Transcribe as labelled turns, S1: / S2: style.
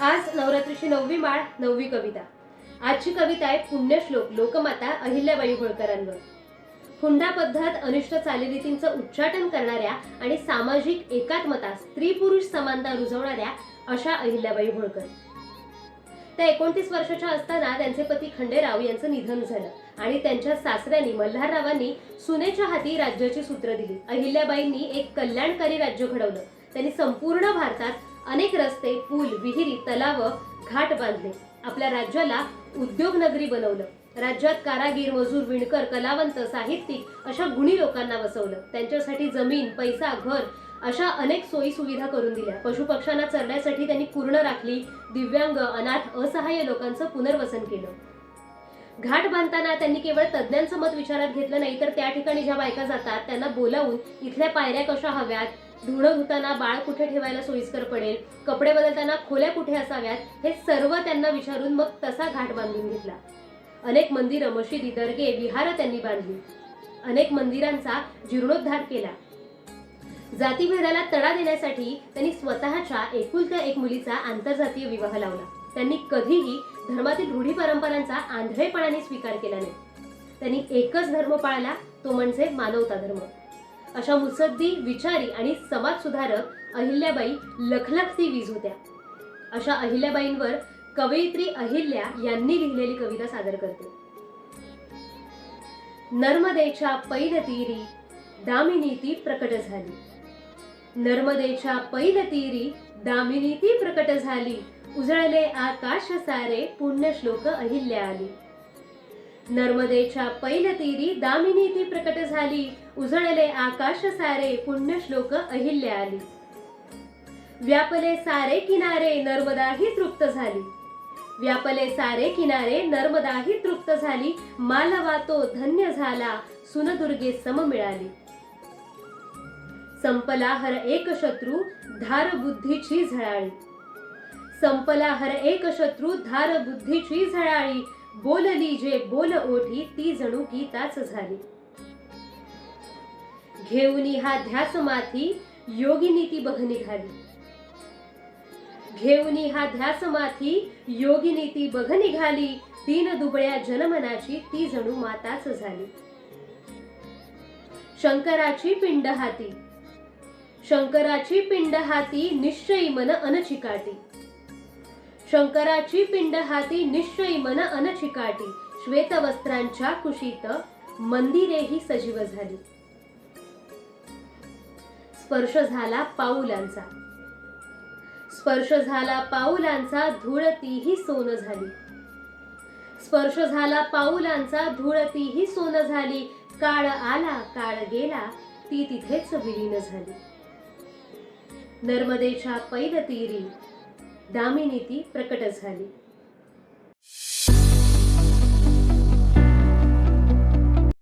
S1: आज नवरात्रीची नववी माळ नववी कविता. आजची कविता आहे पुण्यश्लोक लोकमाता अहिल्याबाई होळकरांवर. हुंडा पद्धत अनिष्ट चालीरीतींचं उच्चाटन करणाऱ्या आणि सामाजिक एकात्मता स्त्री पुरुष समानता रुजवणाऱ्या अशा अहिल्याबाई होळकर. त्या एकोणतीस वर्षाच्या असताना त्यांचे पती खंडेराव यांचं निधन झालं आणि त्यांच्या सासऱ्यांनी मल्हाररावांनी सुनेच्या हाती राज्याची सूत्र दिली. अहिल्याबाईंनी एक कल्याणकारी राज्य घडवलं. त्यांनी संपूर्ण भारतात अनेक रस्ते पूल विहिरी तलाव घाट बांधले. आपल्या राज्याला उद्योगनगरी बनवलं. राज्यात कारागीर मजूर विणकर कलावंत साहित्यिक अशा गुणी लोकांना वसवलं. त्यांच्यासाठी जमीन पैसा घर अशा अनेक सोयी सुविधा करून दिल्या. पशुपक्ष्यांना चरण्यासाठी त्यांनी पूर्ण राखली. दिव्यांग अनाथ असहाय्य लोकांचं पुनर्वसन केलं. घाट बांधताना त्यांनी केवळ तज्ज्ञांचं मत विचारात घेतलं नाही तर त्या ठिकाणी ज्या बायका जातात त्यांना बोलावून इथल्या पायऱ्या कशा हव्यात? धुणं धुताना बाळ कुठे ठेवायला सोयीस्कर पडेल? कपडे बदलताना खोल्या कुठे असाव्यात? हे सर्व त्यांना विचारून मग तसा घाट बांधून घेतला. अनेक मंदिरं मशिदी दर्गे विहारं त्यांनी बांधली. अनेक मंदिरांचा जीर्णोद्धार केला. जातीभेदाला तडा देण्यासाठी त्यांनी स्वतःच्या एकुलत्या एक मुलीचा आंतरजातीय विवाह लावला. त्यांनी कधीही धर्मातील रूढी परंपरांचा आंधळेपणाने स्वीकार केला नाही. त्यांनी एकच धर्म पाळला तो म्हणजे मानवता धर्म. अशा मुसद्दी विचारी आणि समाज सुधारक अहिल्याबाई लखलखती वीज होत्या. अशा अहिल्याबाईंवर कवयित्री अहिल्या यांनी लिहिलेली कविता सादर करते. नर्मदेच्या पैल तीरी दामिनी ती प्रकट झाली. नर्मदेच्या पैल तीरी दामिनी ती प्रकट झाली. उजळले आकाश सारे पुण्य श्लोक अहिल्या आली. नर्मदेच्या पैल तीरी दामिनी ती प्रकट झाली. उजळले आकाश सारे पुण्यश्लोक अहिल्या आली. व्यापले सारे किनारे नर्मदाही तृप्त झाली. व्यापले सारे किनारे नर्मदाही तृप्त झाली. मालवा तो धन्य झाला सुनदुर्गे सम मिळाली. संपला हर एक शत्रू धार बुद्धीची झळाळी. संपला हर एक शत्रू धार बुद्धीची झळाळी. बोलली जे बोल ओठी ती जणू गीताच झाली. घेऊनी हा ध्यास माथी योगिनी ती बघ निघाली. घेऊनी हा ध्यास माथी योगिनी ती बघ निघाली. तीन दुबळ्या जनमनाची ती जणू माताच झाली. शंकराची पिंड हाती. शंकराची पिंड हाती निश्चयी मन अनचिकाटी शंकराची पिंड हाती निश्चयी मन अनचिकाटी श्वेत वस्त्रांच्या कुशीत मंदिरेही सजीव झाली. स्पर्श झाला पाऊलांचा. स्पर्श झाला पाऊलांचा धुळतीही सोन झाली. स्पर्श झाला पाऊलांचा धुळतीही सोनं सोन झाली. काळ आला काळ गेला ती तिथेच विलीन झाली. नर्मदेच्या पैलतीरी दामिनी ती प्रकट झाली.